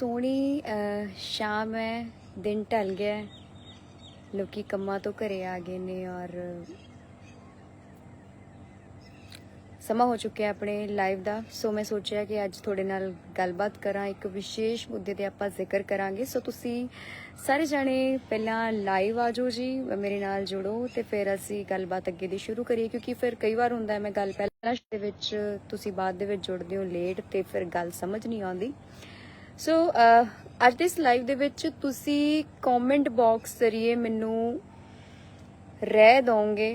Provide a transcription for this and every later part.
ਸੋਹਣੀ ਸ਼ਾਮ ਹੈ, ਦਿਨ ਢਲ ਗਿਆ ਹੈ। ਲੋਕੀ ਕੰਮਾਂ ਤੋਂ ਘਰੇ ਆ ਗਏ ਨੇ ਔਰ ਸਮਾਂ ਹੋ ਚੁੱਕਿਆ ਆਪਣੇ ਲਾਈਵ ਦਾ। ਸੋ ਮੈਂ ਸੋਚਿਆ ਕਿ ਅੱਜ ਤੁਹਾਡੇ ਨਾਲ ਗੱਲਬਾਤ ਕਰਾਂ, ਇੱਕ ਵਿਸ਼ੇਸ਼ ਮੁੱਦੇ ਤੇ ਆਪਾਂ ਜ਼ਿਕਰ ਕਰਾਂਗੇ। ਸੋ ਤੁਸੀਂ ਸਾਰੇ ਜਾਣੇ ਪਹਿਲਾਂ ਲਾਈਵ ਆ ਜਾਓ ਜੀ, ਮੇਰੇ ਨਾਲ ਜੁੜੋ ਤੇ ਫਿਰ ਅਸੀਂ ਗੱਲਬਾਤ ਅੱਗੇ ਦੀ ਸ਼ੁਰੂ ਕਰੀਏ, ਕਿਉਂਕਿ ਫਿਰ ਕਈ ਵਾਰ ਹੁੰਦਾ ਮੈਂ ਗੱਲ ਪਹਿਲਾਂ ਦੇ ਵਿੱਚ, ਤੁਸੀਂ ਬਾਅਦ ਦੇ ਵਿੱਚ ਜੁੜਦੇ ਹੋ ਲੇਟ ਤੇ ਫਿਰ ਗੱਲ ਸਮਝ ਨਹੀਂ ਆਉਂਦੀ। ਸੋ uh, ਅੱਜ ਦੇ ਇਸ ਲਾਈਵ ਦੇ ਵਿੱਚ ਤੁਸੀਂ ਕਮੈਂਟ ਬਾਕਸ ਜ਼ਰੀਏ ਮੈਨੂੰ ਰਹਿ ਦੋਗੇ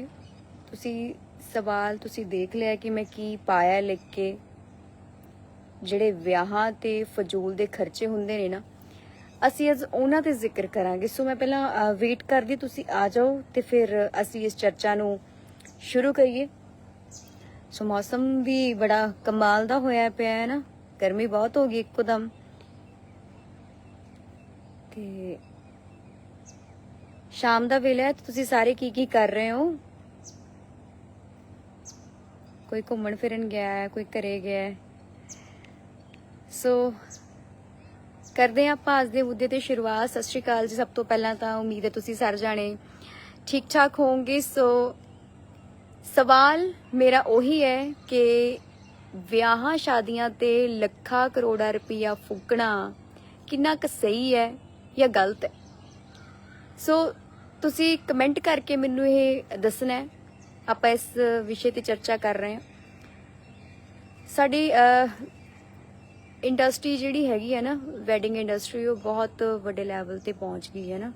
ਤੁਸੀਂ ਸਵਾਲ ਤੁਸੀਂ ਦੇਖ ਲਿਆ ਕਿ ਮੈਂ ਕੀ ਪਾਇਆ ਲਿਖ ਕੇ। ਜਿਹੜੇ ਵਿਆਹਾਂ ਤੇ ਫਜ਼ੂਲ ਦੇ ਖਰਚੇ ਹੁੰਦੇ ਨੇ ਨਾ, ਅਸੀਂ ਅੱਜ ਉਹਨਾਂ ਤੇ ਜ਼ਿਕਰ ਕਰਾਂਗੇ। ਸੋ ਮੈਂ ਪਹਿਲਾਂ ਵੇਟ ਕਰਦੀ, ਤੁਸੀਂ ਆ ਜਾਓ ਤੇ ਫਿਰ ਅਸੀਂ ਇਸ ਚਰਚਾ ਨੂੰ ਸ਼ੁਰੂ ਕਰੀਏ। ਸੋ ਮੌਸਮ ਵੀ ਬੜਾ ਕਮਾਲ ਦਾ ਹੋਇਆ ਪਿਆ ਹੈ ਨਾ। ਗਰਮੀ ਬਹੁਤ ਹੋ ਗਈ ਇੱਕੋ ਦਮ। ਤੇ ਸ਼ਾਮ ਦਾ ਵੇਲਾ ਹੈ, ਤੁਸੀਂ ਸਾਰੇ ਕੀ ਕੀ ਕਰ ਰਹੇ ਹੋ? ਕੋਈ ਘੁੰਮਣ ਫਿਰਨ ਗਿਆ ਹੈ, ਕੋਈ ਘਰੇ ਗਿਆ ਹੈ? ਸੋ ਕਰਦੇ ਹਾਂ ਆਪਾਂ ਅੱਜ ਦੇ ਮੁੱਦੇ ਤੇ ਸ਼ੁਰੂਆਤ। ਸਤਿ ਸ਼੍ਰੀ ਅਕਾਲ ਜੀ, ਸਭ ਤੋਂ ਪਹਿਲਾਂ ਤਾਂ ਉਮੀਦ ਹੈ ਤੁਸੀਂ ਸਾਰੇ ਜਾਣੇ ਠੀਕ ਠਾਕ ਹੋਵੋਗੇ। ਸੋ ਸਵਾਲ ਮੇਰਾ ਉਹੀ ਹੈ ਕਿ ਵਿਆਹਾਂ ਸ਼ਾਦੀਆਂ ਤੇ ਲੱਖਾਂ ਕਰੋੜਾਂ ਰੁਪਈਆ ਫੂਕਣਾ ਕਿੰਨਾ ਕੁ ਸਹੀ ਹੈ? ਜਾਂ ਗਲਤ ਹੈ? ਸੋ ਤੁਸੀਂ ਕਮੈਂਟ ਕਰਕੇ ਮੈਨੂੰ ਇਹ ਦੱਸਣਾ ਹੈ, ਆਪਾਂ ਇਸ ਵਿਸ਼ੇ ਤੇ ਚਰਚਾ ਕਰ ਰਹੇ ਹਾਂ। ਸਾਡੀ ਇੰਡਸਟਰੀ ਜਿਹੜੀ ਹੈਗੀ ਹੈ ਨਾ ਵੈਡਿੰਗ ਇੰਡਸਟਰੀ ਉਹ ਬਹੁਤ ਵੱਡੇ ਲੈਵਲ ਤੇ ਪਹੁੰਚ ਗਈ ਹੈ ਨਾ।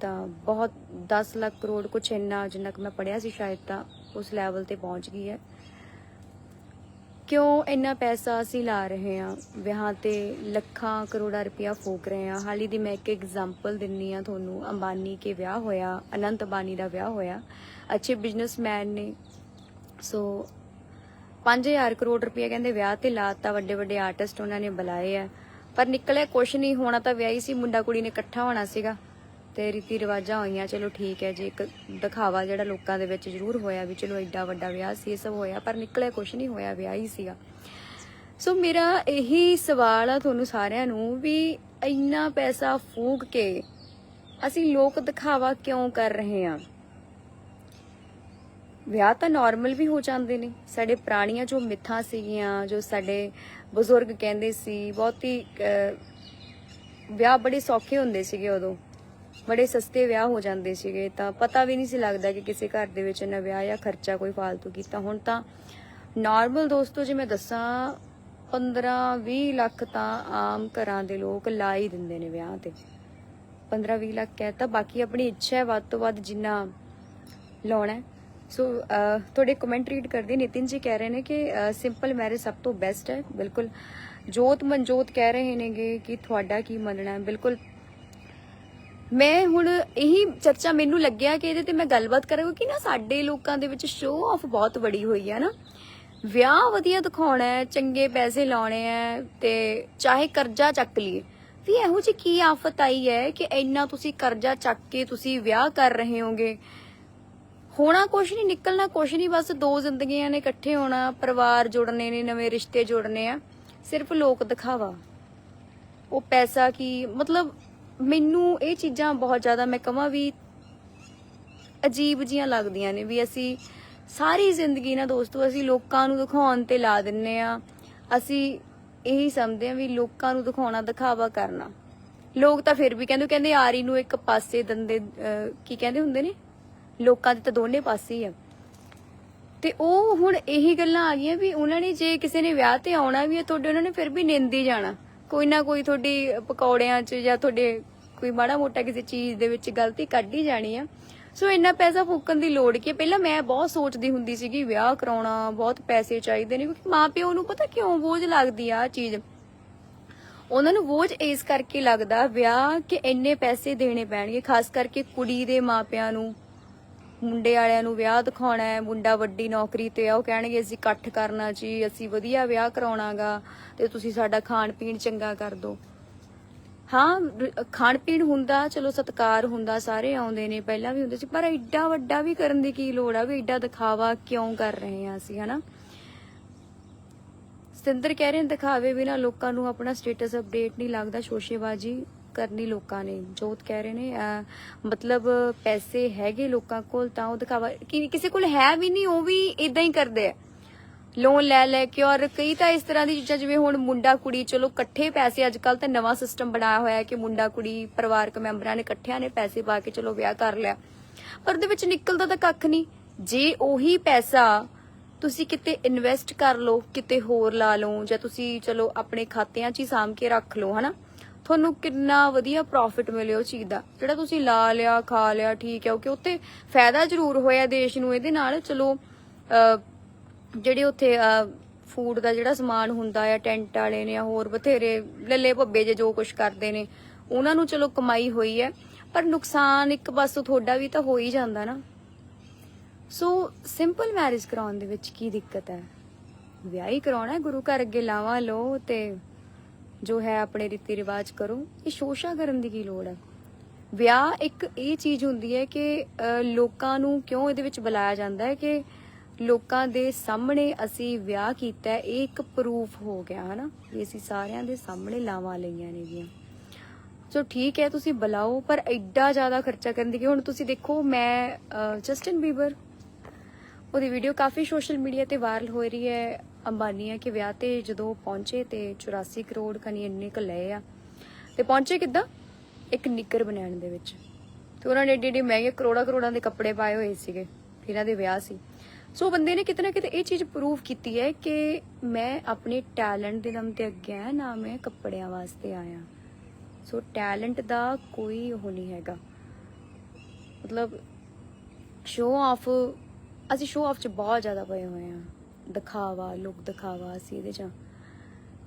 ਤਾਂ ਬਹੁਤ 10 ਲੱਖ ਕਰੋੜ ਕੁਛ ਇੰਨਾ ਜਿੰਨਾ ਕਿ ਮੈਂ ਪੜਿਆ ਸੀ, ਸ਼ਾਇਦ ਤਾਂ ਉਸ ਲੈਵਲ ਤੇ ਪਹੁੰਚ ਗਈ ਹੈ। ਕਿਉਂ ਇੰਨਾ ਪੈਸਾ ਅਸੀਂ ਲਾ ਰਹੇ ਹਾਂ? ਵਿਆਹਾਂ ਤੇ ਲੱਖਾਂ ਕਰੋੜਾਂ ਰੁਪਇਆ ਫੂਕ ਰਹੇ ਹਾਂ। ਹਾਲੀ ਦੀ ਮੈਂ ਇੱਕ ਐਗਜ਼ਾਮਪਲ ਦਿੰਨੀ ਆ ਤੁਹਾਨੂੰ। ਅੰਬਾਨੀ ਕੇ ਵਿਆਹ ਹੋਇਆ, ਅਨੰਤ ਅੰਬਾਨੀ ਦਾ ਵਿਆਹ ਹੋਇਆ। ਅੱਛੇ ਬਿਜ਼ਨਸਮੈਨ ਨੇ। ਸੋ 5000 ਕਰੋੜ ਰੁਪਇਆ ਕਹਿੰਦੇ ਵਿਆਹ ਤੇ ਲਾਤਾ ਵੱਡੇ ਵੱਡੇ ਆਰਟਿਸਟ ਉਹਨਾਂ ਨੇ ਬੁਲਾਏ ਆ। ਪਰ ਨਿਕਲਿਆ ਕੁਛ ਨਹੀਂ। ਹੋਣਾ ਤਾਂ ਵਿਆਹ ਹੀ ਸੀ। ਮੁੰਡਾ ਕੁੜੀ ਨੇ ਇਕੱਠਾ ਹੋਣਾ ਸੀਗਾ। ਤੇ ਰੀਤੀ ਰਿਵਾਜਾਂ ਹੋਈਆਂ ਚਲੋ ਠੀਕ ਹੈ ਜੀ ਇੱਕ ਦਿਖਾਵਾ ਜਿਹੜਾ ਲੋਕਾਂ ਦੇ ਵਿੱਚ ਜ਼ਰੂਰ ਹੋਇਆ ਵੀ ਚਲੋ ਐਡਾ ਵੱਡਾ ਵਿਆਹ ਸੀ ਇਹ ਸਭ ਹੋਇਆ ਪਰ ਨਿਕਲਿਆ ਕੁਛ ਨਹੀਂ ਹੋਇਆ ਵਿਆਹ ਹੀ ਸੀਗਾ। ਸੋ ਮੇਰਾ ਇਹੀ ਸਵਾਲ ਆ ਤੁਹਾਨੂੰ ਸਾਰਿਆਂ ਨੂੰ ਵੀ ਇੰਨਾ ਪੈਸਾ ਫੂਕ ਕੇ ਅਸੀਂ ਲੋਕ ਦਿਖਾਵਾ ਕਿਉਂ ਕਰ ਰਹੇ ਹਾਂ? ਵਿਆਹ ਤਾਂ ਨਾਰਮਲ ਵੀ ਹੋ ਜਾਂਦੇ ਨੇ। ਸਾਡੇ ਪੁਰਾਣੀਆਂ ਜੋ ਮਿੱਥਾਂ ਸੀਗੀਆਂ ਜੋ ਸਾਡੇ ਬਜ਼ੁਰਗ ਕਹਿੰਦੇ ਸੀ ਬਹੁਤੀ ਅਹ, ਵਿਆਹ ਬੜੇ ਸੌਖੇ ਹੁੰਦੇ ਸੀਗੇ ਉਦੋਂ। ਬੜੇ ਸਸਤੇ ਵਿਆਹ ਹੋ ਜਾਂਦੇ ਸੀਗੇ, ਤਾਂ ਪਤਾ ਵੀ ਨਹੀਂ ਸੀ ਲੱਗਦਾ ਕਿ ਕਿਸੇ ਘਰ ਦੇ ਵਿੱਚ ਇਹਨਾਂ ਵਿਆਹ ਜਾਂ ਖਰਚਾ ਕੋਈ ਫालतू ਕੀਤਾ। ਹੁਣ ਤਾਂ ਨਾਰਮਲ ਦੋਸਤੋ, ਜੇ ਮੈਂ ਦੱਸਾਂ 15 20 ਲੱਖ ਤਾਂ ਆਮ ਘਰਾਂ ਦੇ ਲੋਕ ਲਾ ਹੀ ਦਿੰਦੇ ਨੇ ਵਿਆਹ ਤੇ। 15 20 ਲੱਖ ਕਹਿਤਾ ਬਾਕੀ ਆਪਣੀ ਇੱਛਾ ਹੈ ਵੱਧ ਤੋਂ ਵੱਧ ਜਿੰਨਾ ਲਾਉਣਾ ਸੋ ਤੁਹਾਡੇ ਕਮੈਂਟ ਰੀਡ ਕਰਦੇ ਨਿਤਿਨ ਜੀ ਕਹਿ ਰਹੇ ਨੇ ਕਿ ਸਿੰਪਲ ਮੈਰਿਜ ਸਭ ਤੋਂ ਬੈਸਟ ਹੈ। ਬਿਲਕੁਲ ਜੋਤ ਮਨਜੋਤ ਕਹਿ ਰਹੇ ਨੇਗੇ ਕਿ ਤੁਹਾਡਾ ਕੀ ਮੰਨਣਾ ਹੈ। ਬਿਲਕੁਲ ਮੈਂ ਹੁਣ ਇਹੀ ਚਰਚਾ ਮੈਨੂੰ ਲੱਗਿਆ ਕਿ ਇਹਦੇ ਤੇ ਮੈਂ ਗੱਲਬਾਤ ਕਰਾਂ ਕਿਉਂਕਿ ਨਾ ਸਾਡੇ ਲੋਕਾਂ ਦੇ ਵਿੱਚ ਸ਼ੋਅ ਆਫ ਬਹੁਤ ਬੜੀ ਹੋਈ ਹੈ ਨਾ। ਵਿਆਹ ਵਧੀਆ ਦਿਖਾਉਣਾ ਹੈ, ਚੰਗੇ ਪੈਸੇ ਲਾਉਣੇ ਹੈ ਤੇ ਚਾਹੇ ਕਰਜ਼ਾ ਚੱਕ ਲਈਏ। ਵੀ ਇਹੋ ਜਿਹੀ ਕੀ ਆਫਤ ਆਈ ਹੈ ਕਿ ਇੰਨਾ ਤੁਸੀਂ ਕਰਜ਼ਾ ਚੱਕ ਕੇ ਤੁਸੀਂ ਵਿਆਹ ਕਰ ਰਹੇ ਹੋਗੇ? ਹੋਣਾ ਕੁਛ ਨਹੀਂ, ਨਿਕਲਣਾ ਕੁਛ ਨਹੀਂ, ਬਸ ਦੋ ਜ਼ਿੰਦਗੀਆਂ ਨੇ ਇਕੱਠੇ ਹੋਣਾ, ਪਰਿਵਾਰ ਜੁੜਨੇ ਨੇ, ਨਵੇਂ ਰਿਸ਼ਤੇ ਜੁੜਨੇ ਆ। ਸਿਰਫ ਲੋਕ ਦਿਖਾਵਾ। ਉਹ ਪੈਸਾ ਕੀ, ਮਤਲਬ ਮੈਨੂੰ ਇਹ ਚੀਜ਼ਾਂ ਬਹੁਤ ਜ਼ਿਆਦਾ ਮੈਂ ਕਹਾਂ ਵੀ ਅਜੀਬ ਜੀਆਂ ਲੱਗਦੀਆਂ ਨੇ ਵੀ ਅਸੀਂ ਸਾਰੀ ਜ਼ਿੰਦਗੀ ਨਾ ਦੋਸਤੋ, ਅਸੀਂ ਲੋਕਾਂ ਨੂੰ ਦਿਖਾਉਣ ਤੇ ਲਾ ਦਿੰਨੇ ਆ। ਅਸੀਂ ਇਹੀ ਸਮਝਦੇ ਆ ਵੀ ਲੋਕਾਂ ਨੂੰ ਦਿਖਾਉਣਾ, ਦਿਖਾਵਾ ਕਰਨਾ। ਲੋਕ ਤਾਂ ਫਿਰ ਵੀ ਕਹਿੰਦੇ ਕਹਿੰਦੇ ਆਰੀ ਨੂੰ ਇੱਕ ਪਾਸੇ ਦੰਦੇ ਕੀ ਕਹਿੰਦੇ ਹੁੰਦੇ ਨੇ? ਲੋਕਾਂ ਦੇ ਤਾਂ ਦੋਨੇ ਪਾਸੇ ਹੀ ਆ। ਤੇ ਉਹ ਹੁਣ ਇਹੀ ਗੱਲਾਂ ਆ ਗਈਆਂ ਵੀ ਉਹਨਾਂ ਨੇ ਜੇ ਕਿਸੇ ਨੇ ਵਿਆਹ ਤੇ ਆਉਣਾ ਵੀ ਹੈ ਤੁਹਾਡੇ ਉਹਨਾਂ ਨੇ ਫਿਰ ਵੀ ਨਿੰਦੀ ਜਾਣਾ। ਕੋਈ ਨਾ ਕੋਈ ਤੁਹਾਡੀ ਪਕੌੜਿਆਂ 'ਚ ਜਾਂ ਤੁਹਾਡੇ ਕੋਈ ਮਾੜਾ ਮੋਟਾ ਕਿਸੇ ਚੀਜ਼ ਦੇ ਵਿੱਚ ਗਲਤੀ ਕੱਢ ਹੀ ਜਾਣੀ ਆ। ਸੋ ਇੰਨਾ ਪੈਸਾ ਫੂਕਣ ਦੀ ਲੋੜ ਕੀ ਪਹਿਲਾਂ ਮੈਂ ਬਹੁਤ ਸੋਚਦੀ ਹੁੰਦੀ ਸੀਗੀ, ਵਿਆਹ ਕਰਾਉਣਾ, ਬਹੁਤ ਪੈਸੇ ਚਾਹੀਦੇ ਨੇ, ਕਿਉਂਕਿ ਮਾਪਿਓ ਨੂੰ ਪਤਾ ਕਿਉਂ ਬੋਝ ਲੱਗਦੀ ਆ ਚੀਜ਼? ਉਹਨਾਂ ਨੂੰ ਬੋਝ ਇਸ ਕਰਕੇ ਲੱਗਦਾ ਵਿਆਹ ਕਿ ਇੰਨੇ ਪੈਸੇ ਦੇਣੇ ਪੈਣਗੇ, ਖਾਸ ਕਰਕੇ ਕੁੜੀ ਦੇ ਮਾਪਿਆਂ ਨੂੰ। ਮੁੰਡੇ ਵਾਲਿਆਂ ਨੂੰ ਵਿਆਹ ਦਿਖਾਉਣਾ ਹੈ, ਮੁੰਡਾ ਵੱਡੀ ਨੌਕਰੀ ਤੇ ਆ, ਉਹ ਕਹਿਣਗੇ, ਅਸੀਂ ਇਕੱਠ ਕਰਨਾ ਜੀ, ਅਸੀਂ ਵਧੀਆ ਵਿਆਹ ਕਰਾਉਣਾਗਾ ਤੇ ਤੁਸੀਂ ਸਾਡਾ ਖਾਣ ਪੀਣ ਚੰਗਾ ਕਰ ਦਿਓ। ਹਾਂ ਖਾਣ ਪੀਣ ਹੁੰਦਾ, ਚਲੋ ਸਤਕਾਰ ਹੁੰਦਾ, ਸਾਰੇ ਆਉਂਦੇ ਨੇ, ਪਹਿਲਾਂ ਵੀ ਹੁੰਦੇ ਸੀ, ਪਰ ਐਡਾ ਵੱਡਾ ਵੀ ਕਰਨ ਦੀ ਕੀ ਲੋੜ ਆ, ਵੀ ਐਡਾ ਦਿਖਾਵਾ ਕਿਉਂ ਕਰ ਰਹੇ ਆ ਅਸੀਂ, ਹਨਾ? ਸਤਿੰਦਰ ਕਹਿ ਰਹੇ ਨੇ, ਦਿਖਾਵੇ ਬਿਨਾ ਲੋਕਾਂ ਨੂੰ ਆਪਣਾ ਸਟੇਟਸ ਅਪਡੇਟ ਨਹੀਂ ਲੱਗਦਾ, ਸ਼ੋਸ਼ੇਬਾਜੀ ਕਰਨੀ ਲੋਕਾਂ ਨੇ। ਜੋਤ ਕਹਿ ਰਹੇ ਨੇ ਮਤਲਬ ਪੈਸੇ ਹੈਗੇ ਲੋਕਾਂ ਕੋਲ, ਤਾਂ ਉਹ ਦਿਖਾਵਾ ਕਿਸੇ ਕੋਲ ਹੈ ਵੀ ਨਹੀਂ, ਉਹ ਵੀ ਇਦਾਂ ਹੀ ਕਰਦੇ ਆ। ਲੋਨ ਲੈ ਲੈ ਕੇ ਔਰ ਕਈ ਤਾਂ ਇਸ ਤਰ੍ਹਾਂ ਦੀ ਚੀਜ਼ਾਂ ਜਿਵੇਂ ਹੁਣ ਮੁੰਡਾ ਕੁੜੀ ਚਲੋ ਇਕੱਠੇ ਪੈਸੇ ਅੱਜ ਕੱਲ ਤਾਂ ਨਵਾਂ ਸਿਸਟਮ ਬਣਾਇਆ ਹੋਇਆ ਹੈ ਕਿ ਮੁੰਡਾ ਕੁੜੀ ਪਰਿਵਾਰਕ ਮੈਂਬਰਾਂ ਨੇ ਇਕੱਠਿਆਂ ਨੇ ਪੈਸੇ ਪਾ ਕੇ ਚਲੋ ਵਿਆਹ ਕਰ ਲਿਆ। ਪਰ ਉਹਦੇ ਵਿੱਚ ਨਿਕਲਦਾ ਤਾਂ ਕੱਖ ਨਹੀਂ। ਜੇ ਉਹੀ ਪੈਸਾ ਤੁਸੀਂ ਕਿਤੇ ਇਨਵੈਸਟ ਕਰ ਲਓ, ਕਿਤੇ ਹੋਰ ਲਾ ਲਓ ਜਾਂ ਤੁਸੀਂ ਚਲੋ ਆਪਣੇ ਖਾਤਿਆਂ 'ਚ ਹੀ ਸਾਂਭ ਕੇ ਰੱਖ ਲਓ, ਹਨਾ? ਤੁਹਾਨੂੰ ਕਿੰਨਾ ਵਧੀਆ ਪ੍ਰੋਫਿਟ ਮਿਲਿਆ ਉਹ ਚੀਜ਼ ਦਾ। ਜਿਹੜਾ ਤੁਸੀਂ ਲਾ ਲਿਆ, ਖਾ ਲਿਆ, ਠੀਕ ਹੈ ਓਕੇ ਉੱਤੇ ਫਾਇਦਾ ਜ਼ਰੂਰ ਹੋਇਆ ਦੇਸ਼ ਨੂੰ ਇਹਦੇ ਨਾਲ। ਚਲੋ ਜਿਹੜੇ ਉੱਥੇ ਫੂਡ ਦਾ ਜਿਹੜਾ ਸਮਾਨ ਹੁੰਦਾ ਆ, ਟੈਂਟ ਵਾਲੇ ਨੇ ਜਾਂ ਹੋਰ ਬਥੇਰੇ ਲੱਲੇ ਭੱਬੇ ਜੇ ਜੋ ਕੁਝ ਕਰਦੇ ਨੇ, ਉਹਨਾਂ ਨੂੰ ਚਲੋ ਕਮਾਈ ਹੋਈ ਹੈ, ਪਰ ਨੁਕਸਾਨ ਇੱਕ ਪਾਸੋਂ ਤੁਹਾਡਾ ਵੀ ਤਾਂ ਹੋ ਹੀ ਜਾਂਦਾ ਨਾ। ਸੋ ਸਿੰਪਲ ਮੈਰਿਜ ਕਰਾਉਣ ਦੇ ਵਿੱਚ ਕੀ ਦਿੱਕਤ ਹੈ? ਵਿਆਹ ਹੀ ਕਰਾਉਣਾ ਹੈ, ਗੁਰੂ ਘਰ ਅੱਗੇ ਲਾਵਾਂ ਲਓ ਤੇ ਜੋ ਹੈ ਆਪਣੇ ਰੀਤੀ ਰਿਵਾਜ ਕਰੋ, ਇਹ ਸ਼ੋਸ਼ਾ ਕਰਨ ਦੀ ਕੀ ਲੋੜ ਹੈ? ਵਿਆਹ ਇੱਕ ਇਹ ਚੀਜ਼ ਹੁੰਦੀ ਹੈ ਕਿ ਲੋਕਾਂ ਨੂੰ ਕਿਉਂ ਇਹਦੇ ਵਿੱਚ ਬੁਲਾਇਆ ਜਾਂਦਾ ਹੈ ਕਿ ਲੋਕਾਂ ਦੇ ਸਾਹਮਣੇ ਅਸੀਂ ਵਿਆਹ ਕੀਤਾ ਇਹ ਇੱਕ ਪ੍ਰੂਫ ਹੋ ਗਿਆ, ਹਨਾ? ਵੀ ਅਸੀਂ ਸਾਰਿਆਂ ਦੇ ਸਾਹਮਣੇ ਲਾਵਾਂ ਲਈਆਂ ਨੇਗੀਆਂ ਸੋ ਠੀਕ ਹੈ, ਤੁਸੀਂ ਬੁਲਾਓ, ਪਰ ਐਡਾ ਜ਼ਿਆਦਾ ਖਰਚਾ ਕਰਨ ਦੀ ਕੀ ਹੁਣ ਤੁਸੀਂ ਦੇਖੋ, ਮੈਂ ਜਸਟਿਨ ਬੀਬਰ, ਉਹਦੀ ਵੀਡੀਓ ਕਾਫੀ ਸੋਸ਼ਲ ਮੀਡੀਆ ਤੇ ਵਾਇਰਲ ਹੋ ਰਹੀ ਹੈ। ਅੰਬਾਨੀਆ ਕੇ ਵਿਆਹ ਤੇ ਜਦੋਂ ਪਹੁੰਚੇ ਤੇ 84 ਕਰੋੜ ਕਨੀ ਇੰਨੇ ਕ ਲਏ ਆ। ਤੇ ਪਹੁੰਚੇ ਕਿੱਦਾਂ? ਇੱਕ ਨਿੱਕਰ ਬਣਾਉਣ ਦੇ ਵਿੱਚ। ਤੇ ਉਹਨਾਂ ਨੇ ਏਡੇ ਏਡੇ ਮਹਿੰਗੇ ਕਰੋੜਾ ਕਰੋੜਾਂ ਦੇ ਕੱਪੜੇ ਪਾਏ ਹੋਏ ਸੀਗੇ ਇਹਨਾਂ ਦੇ ਵਿਆਹ ਸੀ। ਸੋ ਬੰਦੇ ਨੇ ਕਿਤੇ ਨਾ ਕਿਤੇ ਇਹ ਚੀਜ਼ ਪ੍ਰੂਵ ਕੀਤੀ ਹੈ ਕਿ ਮੈਂ ਆਪਣੇ ਟੈਲੈਂਟ ਦੇ ਦਮ ਤੇ ਅੱਗੇ ਆ, ਨਾ ਮੈਂ ਕੱਪੜਿਆਂ ਵਾਸਤੇ ਆਇਆ। ਸੋ ਟੈਲੈਂਟ ਦਾ ਕੋਈ ਉਹ ਨਹੀਂ ਹੈਗਾ। ਮਤਲਬ ਸ਼ੋ ਆਫ ਅਸੀਂ ਸ਼ੋ ਆਫ ਚ ਬਹੁਤ ਜ਼ਿਆਦਾ ਪਏ ਹੋਏ ਆ ਦਿਖਾਵਾ ਲੁੱਕ ਦਿਖਾਵਾ ਅਸੀਂ ਇਹਦੇ ਚ।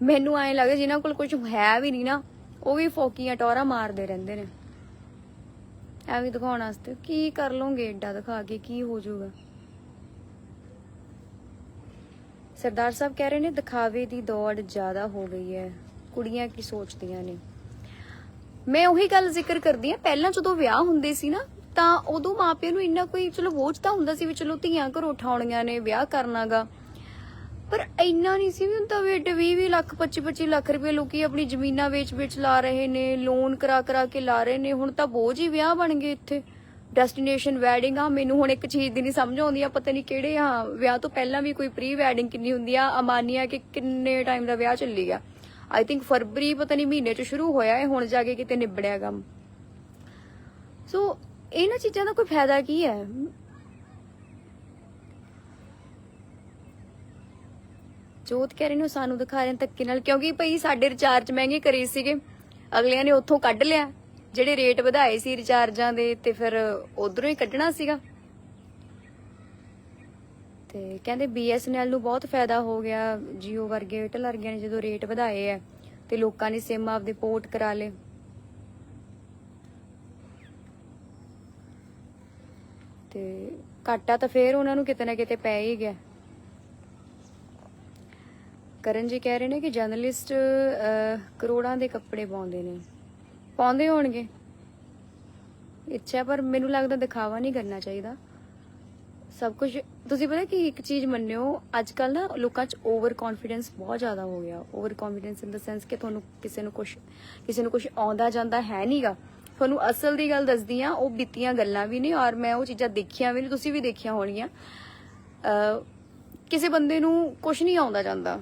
ਮੈਨੂੰ ਐਂ ਲੱਗਦਾ ਜਿਨ੍ਹਾਂ ਕੋਲ ਕੁਝ ਹੈ ਵੀ ਨਹੀਂ ਨਾ, ਉਹ ਵੀ ਫੋਕੀਆਂ ਟੋਰਾ ਮਾਰਦੇ ਰਹਿੰਦੇ ਨੇ। ਐਵੇਂ ਦਿਖਾਉਣ ਵਾਸਤੇ, ਕੀ ਕਰ ਲੋਗੇ ਏਡਾ ਦਿਖਾ ਕੇ, ਕੀ ਹੋ ਜਾਊਗਾ? ਸਰਦਾਰ ਸਾਹਿਬ ਕਹਿ ਰਹੇ ਨੇ ਦਿਖਾਵੇ ਦੀ ਦੌੜ ਜ਼ਿਆਦਾ ਹੋ ਗਈ ਹੈ। ਕੁੜੀਆਂ ਕੀ ਸੋਚਦੀਆਂ ਨੇ। ਮੈਂ ਉਹੀ ਗੱਲ ਜ਼ਿਕਰ ਕਰਦੀ ਆ ਪਹਿਲਾਂ ਜਦੋਂ ਵਿਆਹ ਹੁੰਦੇ ਸੀ ਨਾ, ਤਾਂ ਉਦੋਂ ਮਾਪਿਆਂ ਨੂੰ ਇੰਨਾ ਕੋਈ ਚਲੋ ਬੋਝ ਤਾਂ ਹੁੰਦਾ ਸੀ ਵੀ ਚਲੋ ਧੀਆਂ ਘਰੋਂ ਉਠਾਉਣੀਆਂ ਨੇ, ਵਿਆਹ ਕਰਨਾਗਾ। ਪਰ ਇੰਨਾ ਨਹੀਂ ਸੀ ਵੀ ਹੁਣ ਤਾਂ ਵੀ 20 20 ਲੱਖ 25 25 ਲੱਖ ਰੁਪਏ ਲੋਕੀ ਆਪਣੀ ਜ਼ਮੀਨਾਂ ਵੇਚ-ਵੇਚ ਲਾ ਰਹੇ ਨੇ ਲੋਨ ਕਰਾ ਕਰਾ ਕੇ ਲਾ ਰਹੇ ਨੇ, ਹੁਣ ਤਾਂ ਬੋਝ ਹੀ ਵਿਆਹ ਬਣ ਗਏ ਇੱਥੇ। ਡੈਸਟੀਨੇਸ਼ਨ ਵੈਡਿੰਗ ਆ, ਮੈਨੂੰ ਹੁਣ ਇੱਕ ਚੀਜ਼ ਦੀ ਨਹੀਂ ਸਮਝ ਆਉਂਦੀ, ਆ ਪਤਾ ਨਹੀਂ ਕਿਹੜੇ ਆ, ਵਿਆਹ ਤੋਂ ਪਹਿਲਾਂ ਵੀ ਕੋਈ ਪ੍ਰੀ ਵੈਡਿੰਗ ਕਿੰਨੀ ਹੁੰਦੀ ਆ, ਅਮਾਨੀਆ ਕਿ ਕਿੰਨੇ ਟਾਈਮ ਦਾ ਵਿਆਹ ਚੱਲੀ ਗਿਆ ਆਈ ਥਿੰਕ ਫਰਵਰੀ ਪਤਾ ਨਹੀਂ ਮਹੀਨੇ ਚ ਸ਼ੁਰੂ ਹੋਇਆ ਹੈ ਹੁਣ ਜਾ ਕੇ ਕਿਤੇ ਨਿਬੜਿਆ ਕੰਮ। ਸੋ ਇਹਨਾਂ ਚੀਜ਼ਾਂ ਦਾ ਕੋਈ ਫਾਇਦਾ ਕੀ ਹੈ? ਜੋਤ ਕਹਿ ਰਹੇ ਨੇ ਸਾਨੂੰ ਦਿਖਾ ਰਹੇ ਧੱਕੇ ਨਾਲ, ਕਿਉਂਕਿ ਭਈ ਸਾਡੇ ਰਿਚਾਰਜ ਮਹਿੰਗੇ ਕਰੇ ਸੀਗੇ। ਅਗਲਿਆਂ ਨੇ ਉੱਥੋਂ ਕੱਢ ਲਿਆ। ਜਿਹੜੇ ਰੇਟ ਵਧਾਏ ਸੀ ਰਿਚਾਰਜਾਂ ਦੇ ਤੇ ਫਿਰ ਉਧਰੋਂ ਹੀ ਕੱਢਣਾ ਸੀਗਾ। ਤੇ ਕਹਿੰਦੇ BSNL ਨੂੰ ਬਹੁਤ ਫਾਇਦਾ ਹੋ ਗਿਆ। Jio ਵਰਗੇ, Airtel ਵਰਗਿਆਂ ਨੇ ਜਦੋਂ ਰੇਟ ਵਧਾਏ ਆ ਤੇ ਲੋਕਾਂ ਨੇ ਸਿਮ ਆਪਦੇ ਪੋਰਟ ਕਰਾ ਲਏ। ਤੇ ਘਾਟਾ ਤਾਂ ਫੇਰ ਉਹਨਾਂ ਨੂੰ ਕਿਤੇ ਨਾ ਕਿਤੇ ਪੈ ਹੀ ਗਿਆ। ਕਰਨ ਜੀ ਕਹਿ ਰਹੇ ਨੇ ਕਿ ਜਰਨਲਿਸਟ ਕਰੋੜਾਂ ਦੇ ਕੱਪੜੇ ਪਾਉਂਦੇ ਨੇ। ਪਾਉਂਦੇ ਹੋਣਗੇ। ਇੱਛਾ ਪਰ ਮੈਨੂੰ ਲੱਗਦਾ ਦਿਖਾਵਾ ਨਹੀਂ ਕਰਨਾ ਚਾਹੀਦਾ। ਸਭ ਕੁਝ ਤੁਸੀਂ ਪਤਾ ਕਿ ਇੱਕ ਚੀਜ਼ ਮੰਨਿਓ ਅੱਜ ਕੱਲ ਨਾ ਲੋਕਾਂ 'ਚ ਓਵਰ ਕੌਨਫੀਡੈਂਸ ਬਹੁਤ ਜ਼ਿਆਦਾ ਹੋ ਗਿਆ। Over confidence in the sense ਕਿ ਤੁਹਾਨੂੰ ਕਿਸੇ ਨੂੰ ਕੁਝ ਕਿਸੇ ਨੂੰ ਕੁਝ ਆਉਂਦਾ ਜਾਂਦਾ ਹੈ ਨਹੀਂਗਾ। ਤੁਹਾਨੂੰ ਅਸਲ ਦੀ ਗੱਲ ਦੱਸਦੀ ਆ ਉਹ ਬੀਤੀਆਂ ਗੱਲਾਂ ਵੀ ਨੇ ਔਰ ਮੈਂ ਉਹ ਚੀਜ਼ਾਂ ਦੇਖੀਆਂ ਵੀ ਨੇ, ਤੁਸੀਂ ਵੀ ਦੇਖੀਆਂ ਹੋਣਗੀਆਂ। ਕਿਸੇ ਬੰਦੇ ਨੂੰ ਕੁਝ ਨਹੀਂ ਆਉਂਦਾ ਜਾਂਦਾ।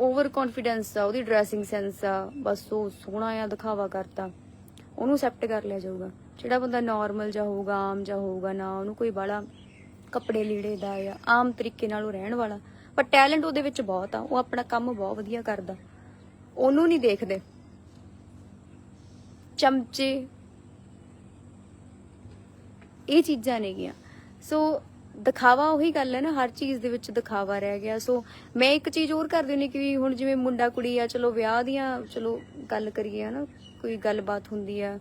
ਓਵਰ ਕੌਨਫੀਡੈਂਸ ਆ, ਉਹਦੀ ਡਰੈਸਿੰਗ ਸੈਂਸ ਆ, ਬਸ ਉਹ ਸੋਹਣਾ ਆ, ਦਿਖਾਵਾ ਕਰਤਾ। ਉਹਨੂੰ ਐਕਸੈਪਟ ਕਰ ਲਿਆ ਜਾਊਗਾ। ਜਿਹੜਾ ਬੰਦਾ ਨਾਰਮਲ ਜਿਹਾ ਹੋਊਗਾ, ਆਮ ਜਿਹਾ ਹੋਊਗਾ, ਨਾ ਉਹਨੂੰ ਕੋਈ ਬਾਲਾ ਕੱਪੜੇ ਲੀੜੇ ਦਾ ਜਾਂ ਆਮ ਤਰੀਕੇ ਨਾਲ ਉਹ ਰਹਿਣ ਵਾਲਾ। ਪਰ ਟੈਲੈਂਟ ਉਹਦੇ ਵਿੱਚ ਬਹੁਤ ਆ, ਉਹ ਆਪਣਾ ਕੰਮ ਬਹੁਤ ਵਧੀਆ ਕਰਦਾ। ਉਹਨੂੰ ਨਹੀਂ ਦੇਖਦੇ। ਚਮਚੇ, ਇਹ ਚੀਜ਼ਾਂ ਨੇਗੀਆਂ। ਸੋ ਦਿਖਾਵਾ ਉਹੀ ਗੱਲ ਹੈ ਨਾ, ਹਰ ਚੀਜ਼ ਦੇ ਵਿੱਚ ਦਿਖਾਵਾ ਰਹਿ ਗਿਆ। ਸੋ ਮੈਂ ਇੱਕ ਚੀਜ਼ ਹੋਰ ਕਰ ਦਿੰਦੀ ਕਿ ਹੁਣ ਜਿਵੇਂ ਮੁੰਡਾ ਕੁੜੀ ਆ, ਚਲੋ ਵਿਆਹ ਦੀਆਂ, ਚਲੋ ਗੱਲ ਕਰੀਏ ਹਨਾ, ਕੋਈ ਗੱਲਬਾਤ ਹੁੰਦੀ ਆ।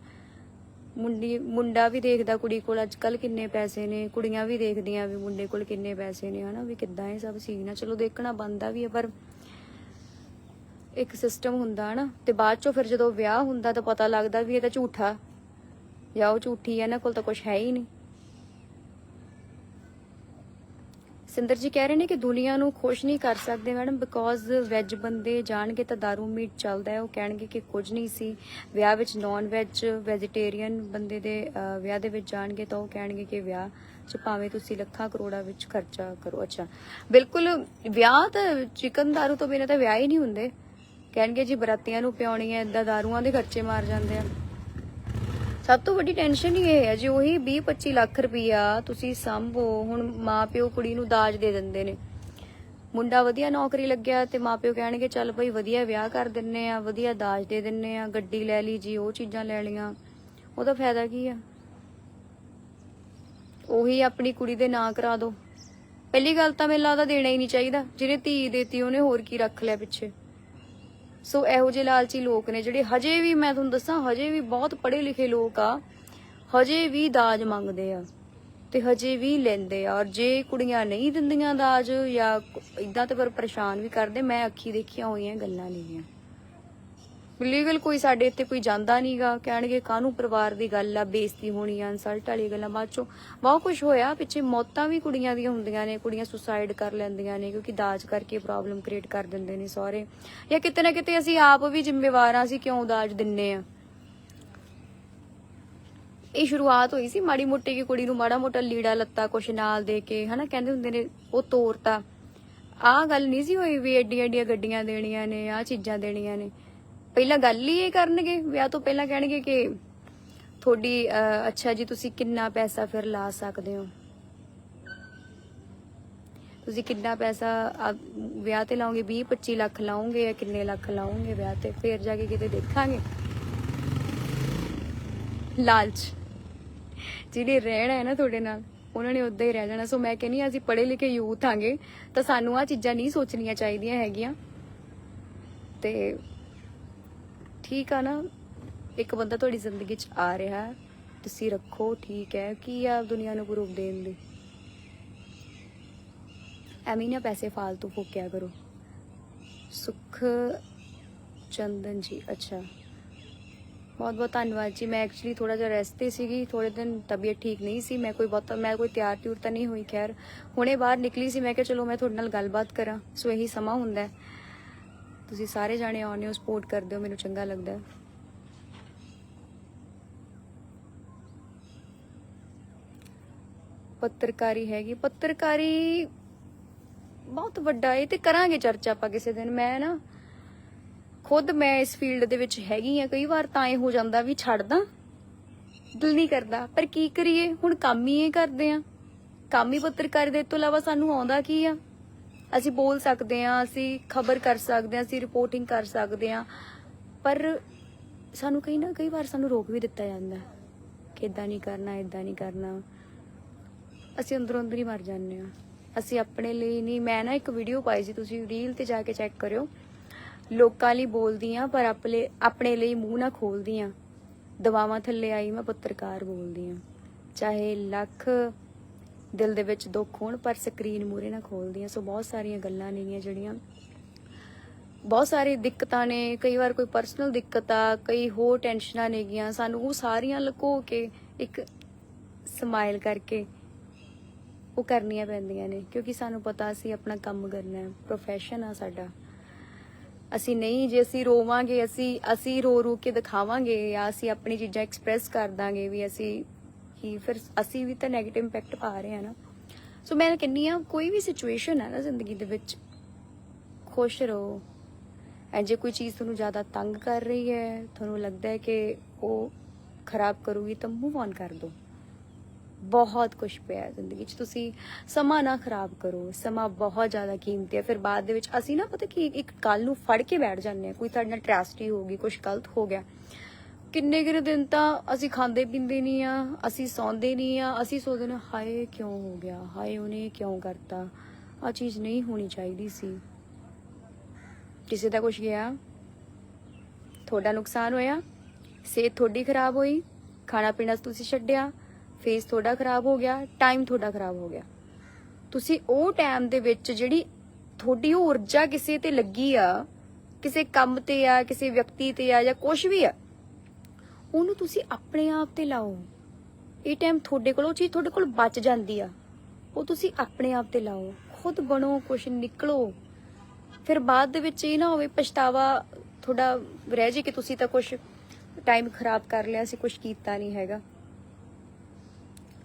ਮੁੰਡੀ, ਮੁੰਡਾ ਵੀ ਦੇਖਦਾ ਕੁੜੀ ਕੋਲ ਅੱਜ ਕੱਲ ਕਿੰਨੇ ਪੈਸੇ ਨੇ, ਕੁੜੀਆਂ ਵੀ ਦੇਖਦੀਆਂ ਵੀ ਮੁੰਡੇ ਕੋਲ ਕਿੰਨੇ ਪੈਸੇ ਨੇ ਹਨਾ, ਵੀ ਕਿੱਦਾਂ ਇਹ ਸਭ ਸੀਨ ਆ। ਚਲੋ ਦੇਖਣਾ ਬੰਦਾ ਵੀ ਹੈ ਪਰ ਇੱਕ ਸਿਸਟਮ ਹੁੰਦਾ ਹਨਾ, ਤੇ ਬਾਅਦ ਚੋਂ ਫਿਰ ਜਦੋਂ ਵਿਆਹ ਹੁੰਦਾ ਤਾਂ ਪਤਾ ਲੱਗਦਾ ਵੀ ਇਹ ਤਾਂ ਝੂਠਾ, ਜਾਂ ਉਹ ਝੂਠੀ ਹੈ ਇਹਨਾਂ ਕੋਲ ਤਾਂ ਕੁਝ ਹੈ ਹੀ ਨਹੀਂ। ਸਿੰਦਰ ਜੀ ਕਹਿ ਰਹੇ ਨੇ ਕਿ ਦੁਨੀਆ ਨੂੰ ਖੁਸ਼ ਨਹੀਂ ਕਰ ਸਕਦੇ ਮੈਡਮ ਬਿਕੋਜ਼ ਵੈਜ ਬੰਦੇ ਜਾਣਗੇ ਤਾਂ ਦਾਰੂ ਮੀਟ ਚੱਲਦਾ ਹੈ। ਉਹ ਕਹਿਣਗੇ ਕਿ ਕੁਝ ਨਹੀਂ ਸੀ। ਵਿਆਹ ਵਿੱਚ ਨਾਨ ਵੈਜ ਵੈਜੀਟੇਰੀਅਨ ਬੰਦੇ ਦੇ ਵਿਆਹ ਦੇ ਵਿੱਚ ਜਾਣਗੇ ਤਾਂ ਉਹ ਕਹਿਣਗੇ ਕਿ ਵਿਆਹ ਚ ਭਾਵੇਂ ਤੁਸੀਂ ਲੱਖਾਂ ਕਰੋੜਾਂ ਵਿੱਚ ਖਰਚਾ ਕਰੋ। ਅੱਛਾ, ਬਿਲਕੁਲ ਵਿਆਹ ਤਾਂ ਚਿਕਨ ਦਾਰੂ ਤੋਂ ਬਿਨਾਂ ਤਾਂ ਵਿਆਹ ਹੀ ਨਹੀਂ ਹੁੰਦੇ। ਕਹਿਣਗੇ ਜੀ ਬਰਾਤੀਆਂ ਨੂੰ ਪਿਆਉਣੀ ਹੈ ਇਦਾਂ ਦਾਰੂਆਂ ਦੇ ਖਰਚੇ ਮਾਰ ਜਾਂਦੇ ਆ। ਸਭ ਤੋਂ ਵੱਡੀ ਟੈਨਸ਼ਨ ਹੀ ਇਹ ਹੈ ਜੀ, ਉਹੀ 20 25 ਲੱਖ ਰੁਪਈਆ ਤੁਸੀਂ ਸੰਭੋ। ਹੁਣ ਮਾਪਿਓ ਕੁੜੀ ਨੂੰ ਦਾਜ ਦੇ ਦਿੰਦੇ ਨੇ। ਮੁੰਡਾ ਵਧੀਆ ਨੌਕਰੀ ਲੱਗਿਆ ਤੇ ਮਾਪਿਓ ਕਹਿਣਗੇ, ਚੱਲ ਭਈ ਵਧੀਆ ਵਿਆਹ ਕਰ ਦਿੰਨੇ ਆ, ਵਧੀਆ ਦਾਜ ਦੇ ਦਿੰਨੇ ਆ, ਗੱਡੀ ਲੈ ਲਈ ਜੀ, ਉਹ ਚੀਜ਼ਾਂ ਲੈ ਲੀਆਂ ਉਹਦਾ ਫਾਇਦਾ ਕੀ ਆ? ਉਹੀ ਆਪਣੀ ਕੁੜੀ ਦੇ ਨਾਂ ਕਰਾ ਦੋ। ਪਹਿਲੀ ਗੱਲ ਤਾਂ ਮੈਨੂੰ ਲੱਗਦਾ ਦੇਣਾ ਹੀ ਨਹੀਂ ਚਾਹੀਦਾ। ਜਿਹਨੇ ਧੀ ਦੇਤੀ, ਉਹਨੇ ਹੋਰ ਕੀ ਰੱਖ ਲਿਆ ਪਿੱਛੇ? ਸੋ ਇਹੋ ਜਿਹੇ ਲਾਲਚੀ ਲੋਕ ਨੇ ਜਿਹੜੇ ਹਜੇ ਵੀ, ਮੈਂ ਤੁਹਾਨੂੰ ਦੱਸਾਂ, ਹਜੇ ਵੀ ਬਹੁਤ ਪੜ੍ਹੇ ਲਿਖੇ ਲੋਕ ਆ। ਹਜੇ ਵੀ ਦਾਜ ਮੰਗਦੇ ਆ ਤੇ ਹਜੇ ਵੀ ਲੈਂਦੇ ਆ। ਔਰ ਜੇ ਕੁੜੀਆਂ ਨਹੀਂ ਦਿੰਦੀਆਂ ਦਾਜ ਜਾਂ ਇਦਾਂ ਤੇ ਪਰ ਪਰੇਸ਼ਾਨ ਵੀ ਕਰਦੇ, ਮੈਂ ਅੱਖੀ ਦੇਖੀਆਂ ਹੋਈਆਂ, ਗੱਲਾਂ ਲਈਆਂ ਲੀਗਲ ਕੋਈ ਸਾਡੇ ਇੱਥੇ ਕੋਈ ਜਾਂਦਾ ਨਹੀਂਗਾ ਕਹਿਣਗੇ ਕਾਹਨੂੰ ਪਰਿਵਾਰ ਦੀ ਗੱਲ ਆ, ਬੇਇੱਜ਼ਤੀ ਹੋਣੀ ਆ ਇਨਸਲਟ ਵਾਲੀ ਗੱਲਾਂ ਬਾਅਦ ਚੋਂ। ਬਹੁਤ ਕੁਝ ਹੋਇਆ, ਪਿੱਛੇ ਮੌਤਾਂ ਵੀ ਕੁੜੀਆਂ ਦੀਆਂ ਹੁੰਦੀਆਂ ਨੇ, ਕੁੜੀਆਂ ਸੁਸਾਈਡ ਕਰ ਲੈਂਦੀਆਂ ਨੇ, ਕਿਉਂਕਿ ਦਾਜ ਕਰਕੇ ਪ੍ਰੋਬਲਮ ਕ੍ਰੀਏਟ ਕਰ ਦਿੰਦੇ ਨੇ ਸਹੁਰੇ ਜਾਂ ਕਿਤੇ ਨਾ ਕਿਤੇ ਅਸੀਂ ਆਪ ਵੀ ਜ਼ਿੰਮੇਵਾਰ ਆ, ਅਸੀਂ ਕਿਉਂ ਦਾਜ ਦਿੰਨੇ ਆ? ਇਹ ਸ਼ੁਰੂਆਤ ਹੋਈ ਸੀ ਮਾੜੀ ਮੋਟੀ ਕੀ ਕੁੜੀ ਨੂੰ ਮਾੜਾ ਮੋਟਾ ਲੀੜਾ ਲੱਤਾ ਕੁਛ ਨਾਲ ਦੇ ਕੇ, ਹਨਾ, ਕਹਿੰਦੇ ਹੁੰਦੇ ਨੇ ਉਹ ਤੋਰਤਾ। ਆਹ ਗੱਲ ਨਹੀਂ ਸੀ ਹੋਈ ਵੀ ਏਡੀਆਂ ਏਡੀਆਂ ਗੱਡੀਆਂ ਦੇਣੀਆਂ ਨੇ, ਆਹ ਚੀਜ਼ਾਂ ਦੇਣੀਆਂ ਨੇ। ਪਹਿਲਾਂ ਗੱਲ ਹੀ ਇਹ ਕਰਨਗੇ, ਵਿਆਹ ਤੋਂ ਪਹਿਲਾਂ ਕਹਿਣਗੇ ਕਿ ਤੁਹਾਡੀ ਅੱਛਾ ਜੀ, ਤੁਸੀਂ ਕਿੰਨਾ ਪੈਸਾ ਫਿਰ ਲਾ ਸਕਦੇ ਹੋ? ਤੁਸੀਂ ਕਿੰਨਾ ਪੈਸਾ ਵਿਆਹ ਤੇ ਲਾਉਂਗੇ 20 25 ਲੱਖ ਲਾਉਂਗੇ ਜਾਂ ਕਿੰਨੇ ਲੱਖ ਲਾਉਂਗੇ ਵਿਆਹ ਤੇ? ਫਿਰ ਜਾ ਕੇ ਕਿਤੇ ਦੇਖਾਂਗੇ। ਲਾਲਚ। ਜਿਹੜੇ ਰਹਿਣਾ ਹੈ ਨਾ ਤੁਹਾਡੇ ਨਾਲ, ਉਹਨਾਂ ਨੇ ਉਦਾਂ ਹੀ ਰਹਿ ਜਾਣਾ। ਸੋ ਮੈਂ ਕਹਿੰਨੀ ਅਸੀਂ ਪੜ੍ਹੇ ਲਿਖੇ ਯੂਥ ਆਂਗੇ, ਤਾਂ ਸਾਨੂੰ ਆ ਚੀਜ਼ਾਂ ਨਹੀਂ ਸੋਚਣੀਆਂ ਚਾਹੀਦੀਆਂ ਹੈਗੀਆਂ। ਤੇ ਠੀਕ ਆ ਨਾ, ਇੱਕ ਬੰਦਾ ਤੁਹਾਡੀ ਜ਼ਿੰਦਗੀ 'ਚ ਆ ਰਿਹਾ ਤੁਸੀਂ ਰੱਖੋ, ਠੀਕ ਹੈ, ਕੀ ਆ ਦੁਨੀਆ ਨੂੰ ਪ੍ਰੂਫ ਦੇਣ ਦੀ? ਐਵੇਂ ਨਾ ਪੈਸੇ ਫਾਲਤੂ ਫੂਕਿਆ ਕਰੋ। ਸੁਖ ਚੰਦਨ ਜੀ, ਅੱਛਾ। ਬਹੁਤ ਬਹੁਤ ਧੰਨਵਾਦ ਜੀ, ਮੈਂ ਐਕਚੁਅਲੀ ਥੋੜਾ ਜਿਹਾ ਰੈਸਟ ਤੇ ਸੀਗੀ ਥੋੜੇ ਦਿਨ ਤਬੀਅਤ ਠੀਕ ਨਹੀਂ ਸੀ, ਮੈਂ ਕੋਈ ਬਹੁਤ, ਮੈਂ ਕੋਈ ਤਿਆਰ ਤਿਉਰ ਤਾਂ ਨਹੀਂ ਹੋਈ, ਖੈਰ। ਹੁਣੇ ਬਾਹਰ ਨਿਕਲੀ ਸੀ, ਮੈਂ ਕਿਹਾ ਚਲੋ ਮੈਂ ਤੁਹਾਡੇ ਨਾਲ ਗੱਲਬਾਤ ਕਰਾਂ, ਸੋ ਇਹੀ ਸਮਾਂ ਹੁੰਦਾ ਹੈ। ਤੁਸੀਂ ਸਾਰੇ ਜਾਣੇ ਆਉਂਦੇ ਹੋ ਸਪੋਰਟ ਕਰਦੇ ਹੋ, ਮੈਨੂੰ ਚੰਗਾ ਲੱਗਦਾ ਪੱਤਰਕਾਰੀ ਹੈਗੀ, ਪੱਤਰਕਾਰੀ ਬਹੁਤ ਵੱਡਾ ਇਹ ਤੇ ਕਰਾਂਗੇ ਚਰਚਾ ਆਪਾਂ ਕਿਸੇ ਦਿਨ। ਮੈਂ ਨਾ ਖੁਦ ਮੈਂ ਇਸ ਫੀਲਡ ਦੇ ਵਿੱਚ ਹੈਗੀ ਆ ਕਈ ਵਾਰ ਤਾਂ ਇਹ ਹੋ ਜਾਂਦਾ ਵੀ ਛੱਡਦਾ, ਦਿਲ ਨਹੀਂ ਕਰਦਾ। ਪਰ ਕੀ ਕਰੀਏ? ਹੁਣ ਕੰਮ ਹੀ ਇਹ ਕਰਦੇ ਆ ਕੰਮ ਹੀ ਪੱਤਰਕਾਰੀ ਦੇ ਤੋਂ ਇਲਾਵਾ ਸਾਨੂੰ ਆਉਂਦਾ ਕੀ ਆ? ਅਸੀਂ ਬੋਲ ਸਕਦੇ ਹਾਂ, ਅਸੀਂ ਖਬਰ ਕਰ ਸਕਦੇ ਹਾਂ, ਅਸੀਂ ਰਿਪੋਰਟਿੰਗ ਕਰ ਸਕਦੇ ਹਾਂ, ਪਰ ਸਾਨੂੰ ਕਈ ਨਾ ਕਈ ਵਾਰ ਸਾਨੂੰ ਰੋਕ ਵੀ ਦਿੱਤਾ ਜਾਂਦਾ ਕਿ ਇਦਾਂ ਨਹੀਂ ਕਰਨਾ ਇਦਾਂ ਨਹੀਂ ਕਰਨਾ। ਅਸੀਂ ਅੰਦਰੋਂ ਅੰਦਰ ਹੀ ਮਰ ਜਾਂਦੇ ਹਾਂ। ਅਸੀਂ ਆਪਣੇ ਲਈ ਨਹੀਂ, ਮੈਂ ਨਾ ਇੱਕ ਵੀਡੀਓ ਪਾਈ ਸੀ, ਤੁਸੀਂ ਰੀਲ ਤੇ ਜਾ ਕੇ ਚੈੱਕ ਕਰਿਓ। ਲੋਕਾਂ ਲਈ ਬੋਲਦੀ ਆ ਪਰ ਆਪਣੇ ਆਪਣੇ ਲਈ ਮੂੰਹ ਨਾ ਖੋਲਦੀ ਆ ਦਵਾਵਾਂ ਥੱਲੇ ਆਈ, ਮੈਂ ਪੱਤਰਕਾਰ ਬੋਲਦੀ ਆ ਚਾਹੇ ਲੱਖ ਦਿਲ ਦੇ ਵਿੱਚ ਦੁੱਖ ਹੋਣ, ਪਰ ਸਕਰੀਨ ਮੂਰੇ ਨਾ ਖੋਲਦੀ ਆ ਸੋ ਬਹੁਤ ਸਾਰੀਆਂ ਗੱਲਾਂ ਨੇਗੀਆਂ ਜਿਹੜੀਆਂ। ਬਹੁਤ ਸਾਰੀ ਦਿੱਕਤਾਂ ਨੇ, ਕਈ ਵਾਰ ਕੋਈ ਪਰਸਨਲ ਦਿੱਕਤ ਆ, ਕਈ ਹੋਰ ਟੈਨਸ਼ਨਾਂ ਨੇਗੀਆਂ ਸਾਨੂੰ ਉਹ ਸਾਰੀਆਂ ਲੁਕੋ ਕੇ ਇੱਕ ਸਮਾਈਲ ਕਰਕੇ ਉਹ ਕਰਨੀਆਂ ਪੈਂਦੀਆਂ ਨੇ, ਕਿਉਂਕਿ ਸਾਨੂੰ ਪਤਾ ਅਸੀਂ ਆਪਣਾ ਕੰਮ ਕਰਨਾ ਹੈ ਪ੍ਰੋਫੈਸ਼ਨ ਆ ਸਾਡਾ। ਅਸੀਂ ਨਹੀਂ, ਜੇ ਅਸੀਂ ਰੋਵਾਂਗੇ, ਅਸੀਂ ਅਸੀਂ ਰੋ ਰੋ ਕੇ ਦਿਖਾਵਾਂਗੇ ਜਾਂ ਅਸੀਂ ਆਪਣੀ ਚੀਜ਼ਾਂ ਐਕਸਪ੍ਰੈਸ ਕਰ ਦਾਂਗੇ ਵੀ ਅਸੀਂ ਕੀ ਫਿਰ ਅਸੀਂ ਵੀ ਤਾਂ 네ਗੇਟਿਵ ਇੰਪੈਕਟ ਪਾ ਰਹੇ ਆ ਨਾ। ਸੋ ਮੈਂ ਕਹਿੰਨੀ ਆ ਕੋਈ ਵੀ ਸਿਚੁਏਸ਼ਨ ਹੈ ਨਾ ਜ਼ਿੰਦਗੀ ਦੇ ਵਿੱਚ, ਖੁਸ਼ ਰਹੋ। ਐ ਜੇ ਕੋਈ ਚੀਜ਼ ਤੁਹਾਨੂੰ ਜ਼ਿਆਦਾ ਤੰਗ ਕਰ ਰਹੀ ਹੈ, ਤੁਹਾਨੂੰ ਲੱਗਦਾ ਹੈ ਕਿ ਉਹ ਖਰਾਬ ਕਰੂਗੀ, ਤਾਂ ਮੂਵ ਔਨ ਕਰ ਦਿਓ। ਬਹੁਤ ਕੁਝ ਪਿਆ ਜ਼ਿੰਦਗੀ 'ਚ। ਤੁਸੀਂ ਸਮਾਂ ਨਾ ਖਰਾਬ ਕਰੋ। ਸਮਾਂ ਬਹੁਤ ਜ਼ਿਆਦਾ ਕੀਮਤੀ ਹੈ। ਫਿਰ ਬਾਅਦ ਦੇ ਵਿੱਚ ਅਸੀਂ ਨਾ, ਪਤਾ ਕਿ, ਇੱਕ ਕੱਲ ਨੂੰ ਫੜ ਕੇ ਬੈਠ ਜਾਂਦੇ ਆ ਕੋਈ ਤੁਹਾਡੇ ਨਾਲ ਟ੍ਰੈਸਟੀ ਹੋ ਗਈ ਕੁਝ ਗਲਤ ਹੋ ਗਿਆ। ਕਿੰਨੇ ਕਿੰਨੇ ਦਿਨ ਤਾਂ ਅਸੀਂ ਖਾਂਦੇ ਪੀਂਦੇ ਨਹੀਂ ਆ, ਅਸੀਂ ਸੌਂਦੇ ਨਹੀਂ ਆ, ਅਸੀਂ ਸੋਚਦੇ ਨੇ ਹਾਏ ਕਿਉਂ ਹੋ ਗਿਆ, ਹਾਏ ਉਹਨੇ ਕਿਉਂ ਕਰਤਾ ਆ ਚੀਜ਼ ਨਹੀਂ ਹੋਣੀ ਚਾਹੀਦੀ ਸੀ। ਕਿਸੇ ਦਾ ਕੁਝ ਗਿਆ? ਤੁਹਾਡਾ ਨੁਕਸਾਨ ਹੋਇਆ? ਸਿਹਤ ਤੁਹਾਡੀ ਖਰਾਬ ਹੋਈ? ਖਾਣਾ ਪੀਣਾ ਤੁਸੀਂ ਛੱਡਿਆ? ਫੇਸ ਤੁਹਾਡਾ ਖਰਾਬ ਹੋ ਗਿਆ ਟਾਈਮ ਤੁਹਾਡਾ ਖਰਾਬ ਹੋ ਗਿਆ। ਤੁਸੀਂ ਉਹ ਟਾਈਮ ਦੇ ਵਿੱਚ ਜਿਹੜੀ ਤੁਹਾਡੀ ਉਹ ਊਰਜਾ ਕਿਸੇ ਤੇ ਲੱਗੀ ਆ, ਕਿਸੇ ਕੰਮ ਤੇ ਆ, ਕਿਸੇ ਵਿਅਕਤੀ ਤੇ ਆ ਜਾਂ ਕੁਝ ਵੀ ਆ ਉਹਨੂੰ ਤੁਸੀਂ ਆਪਣੇ ਆਪ ਤੇ ਲਾਓ। ਇਹ ਟਾਈਮ ਤੁਹਾਡੇ ਕੋਲ, ਉਹ ਚੀਜ਼ ਤੁਹਾਡੇ ਕੋਲ ਬਚ ਜਾਂਦੀ ਆ। ਉਹ ਤੁਸੀਂ ਆਪਣੇ ਆਪ ਤੇ ਲਾਓ। ਖੁਦ ਬਣੋ, ਕੁਛ ਨਿਕਲੋ। ਫਿਰ ਬਾਅਦ ਦੇ ਵਿੱਚ ਇਹ ਨਾ ਹੋਵੇ, ਪਛਤਾਵਾ ਤੁਹਾਡਾ ਰਹਿ ਜੇ ਕਿ ਤੁਸੀਂ ਤਾਂ ਕੁਛ ਟਾਈਮ ਖਰਾਬ ਕਰ ਲਿਆ ਸੀ, ਕੁਛ ਕੀਤਾ ਨਹੀਂ ਹੈਗਾ।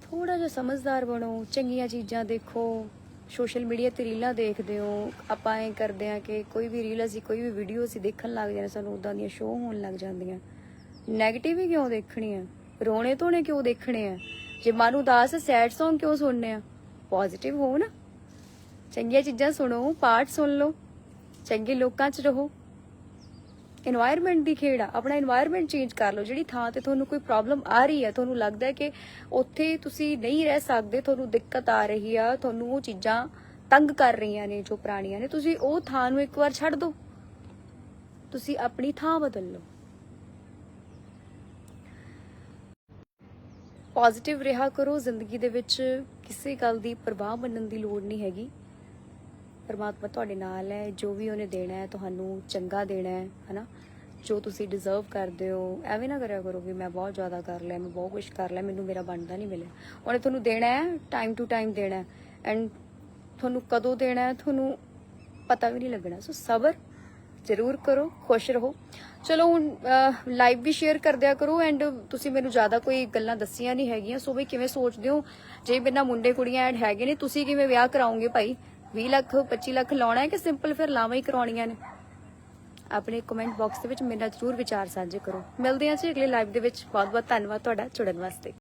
ਥੋੜਾ ਜਿਹਾ ਸਮਝਦਾਰ ਬਣੋ, ਚੰਗੀਆਂ ਚੀਜ਼ਾਂ ਦੇਖੋ। ਸੋਸ਼ਲ ਮੀਡੀਆ ਤੇ ਰੀਲਾਂ ਦੇਖਦੇ ਹੋ। ਆਪਾਂ ਐ ਕਰਦੇ ਆ ਕਿ ਕੋਈ ਵੀ ਰੀਲ ਅਸੀਂ, ਕੋਈ ਵੀ ਵੀਡੀਓ ਅਸੀਂ ਦੇਖਣ ਲੱਗ ਜਾਂਦੇ ਸਾਨੂੰ ਉਦਾਂ ਦੀਆਂ ਸ਼ੋਅ ਹੋਣ ਲੱਗ ਜਾਂਦੀਆਂ। ਨੈਗੇਟਿਵ ਹੀ ਕਿਉਂ ਦੇਖਣੀ ਹੈ ਰੋਣੇ ਧੋਣੇ ਕਿਉਂ ਦੇਖਣੇ ਆ? ਜੇ ਮਨ ਉਦਾਸ ਹੈ ਸੈਡ Song ਕਿਉਂ ਸੁਣਨੇ ਆ? ਪੋਜ਼ਿਟਿਵ ਹੋ ਨਾ। ਚੰਗੀਆਂ ਚੀਜ਼ਾਂ ਸੁਣੋ, ਪਾਠ ਸੁਣ ਲਓ। ਚੰਗੇ ਲੋਕਾਂ 'ਚ ਰਹੋ। এনवायरमेंट ਦੀ ਖੇੜ ਆ। ਆਪਣਾ এনवायरमेंट ਚੇਂਜ ਕਰ ਲਓ। ਜਿਹੜੀ ਥਾਂ ਤੇ ਤੁਹਾਨੂੰ ਕੋਈ ਪ੍ਰੋਬਲਮ ਆ ਰਹੀ ਹੈ ਤੁਹਾਨੂੰ ਲੱਗਦਾ ਕਿ ਉੱਥੇ ਤੁਸੀਂ ਨਹੀਂ ਰਹਿ ਸਕਦੇ, ਤੁਹਾਨੂੰ ਦਿੱਕਤ ਆ ਰਹੀ ਆ, ਤੁਹਾਨੂੰ ਉਹ ਚੀਜ਼ਾਂ ਤੰਗ ਕਰ ਰਹੀਆਂ ਨੇ ਜੋ ਪ੍ਰਾਣੀਆਂ ਨੇ, ਤੁਸੀਂ ਉਹ ਥਾਂ ਨੂੰ ਇੱਕ ਵਾਰ ਛੱਡ ਦਿਓ। ਤੁਸੀਂ ਆਪਣੀ ਥਾਂ ਬਦਲ ਲਓ। ਪੋਜ਼ਿਟਿਵ ਰਿਹਾ ਕਰੋ, ਜ਼ਿੰਦਗੀ ਦੇ ਵਿੱਚ ਕਿਸੇ ਗੱਲ ਦੀ ਪਰਵਾਹ ਮੰਨਣ ਦੀ ਲੋੜ ਨਹੀਂ ਹੈਗੀ। ਪਰਮਾਤਮਾ ਤੁਹਾਡੇ ਨਾਲ ਹੈ, ਜੋ ਵੀ ਉਹਨੇ ਦੇਣਾ ਹੈ, ਤੁਹਾਨੂੰ ਚੰਗਾ ਦੇਣਾ ਹੈ, ਹਨਾ? ਜੋ ਤੁਸੀਂ ਡਿਜ਼ਰਵ ਕਰਦੇ ਹੋ, ਐਵੇਂ ਨਾ ਕਰਿਆ ਕਰੋ ਵੀ ਮੈਂ ਬਹੁਤ ਜ਼ਿਆਦਾ ਕਰ ਲਿਆ, ਮੈਂ ਬਹੁਤ ਕੁਝ ਕਰ ਲਿਆ, ਮੈਨੂੰ ਮੇਰਾ ਬਣਦਾ ਨਹੀਂ ਮਿਲਿਆ। ਉਹਨੇ ਤੁਹਾਨੂੰ ਦੇਣਾ ਹੈ ਟਾਈਮ ਟੂ ਟਾਈਮ ਦੇਣਾ ਹੈ ਐਂਡ ਤੁਹਾਨੂੰ ਕਦੋਂ ਦੇਣਾ ਹੈ, ਤੁਹਾਨੂੰ ਪਤਾ ਵੀ ਨਹੀਂ ਲੱਗਣਾ। ਸੋ ਸਬਰ ਜ਼ਰੂਰ ਕਰੋ, ਖੁਸ਼ ਰਹੋ। ਚਲੋ ਹੁਣ ਲਾਈਵ ਵੀ ਸ਼ੇਅਰ ਕਰ ਦਿਆ ਕਰੋ ਐਂਡ ਤੁਸੀਂ ਮੈਨੂੰ ਜ਼ਿਆਦਾ ਕੋਈ ਗੱਲਾਂ ਦੱਸੀਆਂ ਨਹੀਂ ਹੈਗੀਆਂ, ਸੋ ਵੀ ਕਿਵੇਂ ਸੋਚਦੇ ਹੋ? ਜੇ ਬਿਨਾਂ ਮੁੰਡੇ ਕੁੜੀਆਂ ਐਡ ਹੈਗੇ ਨੇ, ਤੁਸੀਂ ਕਿਵੇਂ ਵਿਆਹ ਕਰਾਓਗੇ ਭਾਈ? 20 ਲੱਖ 25 ਲੱਖ ਲਾਉਣਾ ਹੈ ਕਿ ਸਿੰਪਲ ਫਿਰ ਲਾਵਾਂ ਹੀ ਕਰਾਉਣੀਆਂ ਨੇ? ਆਪਣੇ ਕਮੈਂਟ ਬਾਕਸ ਦੇ ਵਿੱਚ ਮੇਰੇ ਨਾਲ ਜ਼ਰੂਰ ਵਿਚਾਰ ਸਾਂਝੇ ਕਰੋ। ਮਿਲਦੇ ਹਾਂ ਜੀ ਅਗਲੇ ਲਾਈਵ ਦੇ ਵਿੱਚ। ਬਹੁਤ ਬਹੁਤ ਧੰਨਵਾਦ ਤੁਹਾਡਾ ਜੁੜਨ ਵਾਸਤੇ।